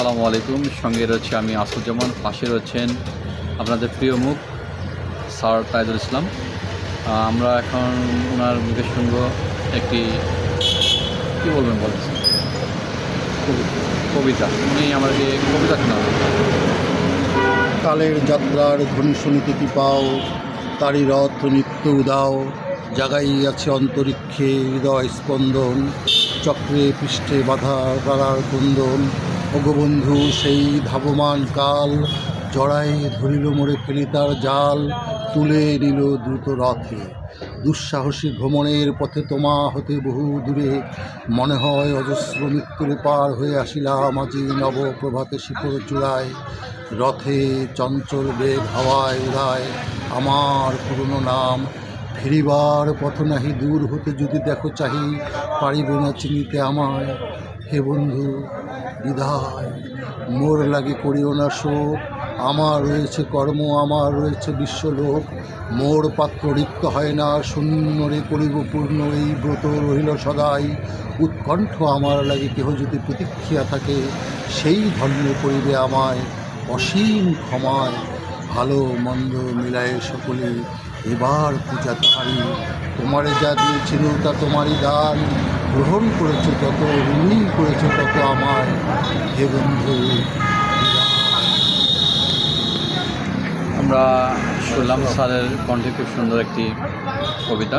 আসসালামু আলাইকুম। সঙ্গে রয়েছে আমি আসুজ্জামান পাশে রয়েছেন আপনাদের প্রিয় মুখ, স্যার তাইদুল ইসলাম। আমরা এখন ওনার মুখে শুনব একটি, কী বলবেন বলেন? কবিতা। উনি আমাকে কবিতা শোনাবেন। কালের যাত্রার ধ্বনি শুনিতে কি পাও, তারই রথ নিত্য উদাও জাগাইয়াছে অন্তরিক্ষে হৃদয় স্পন্দন, চক্রে পৃষ্ঠে বাধা তারার কুন্দন অগবন্ধু, সেই ধাবমান কাল, জড়াই ধরিল মোড়ে ফেলি তার জাল, তুলে নিল দ্রুত রথে। দুঃসাহসী ভ্রমণের পথে তোমা হতে বহু দূরে। মনে হয় অজস্র মৃত্যুরে পার হয়ে আসিলাম আজি নব প্রভাতে শিখর চূড়ায়। রথে চঞ্চল বেগ হাওয়ায় উড়ায়, আমার পুরনো নাম। ফিরিবার পথ নাহি, দূর হতে যদি দেখো চাহি, পারিবে না চিনিতে আমায়। হে বন্ধু বিদায় মোর লাগে করিও না শোক। আমার রয়েছে কর্ম, আমার রয়েছে বিশ্বলোক। মোর পাত্র রিক্ত হয় না শূন্য রে করিব পূর্ণ এই ব্রত রহিল সদাই। উৎকণ্ঠ আমার লাগে কেহ যদি প্রতীক্ষিয়া থাকে, সেই ধন্য করিবে আমায়। অসীম ক্ষমায় ভালো মন্দ মিলায়ে সকলে এবার পূজা তাহারি তোমারে যা দিয়েছিল তা তোমারই দান। গ্রহণ করেছ তত ঋণী করেছ হে বন্ধু। আমরা শুনলাম স্যারের কণ্ঠে খুব সুন্দর একটি কবিতা।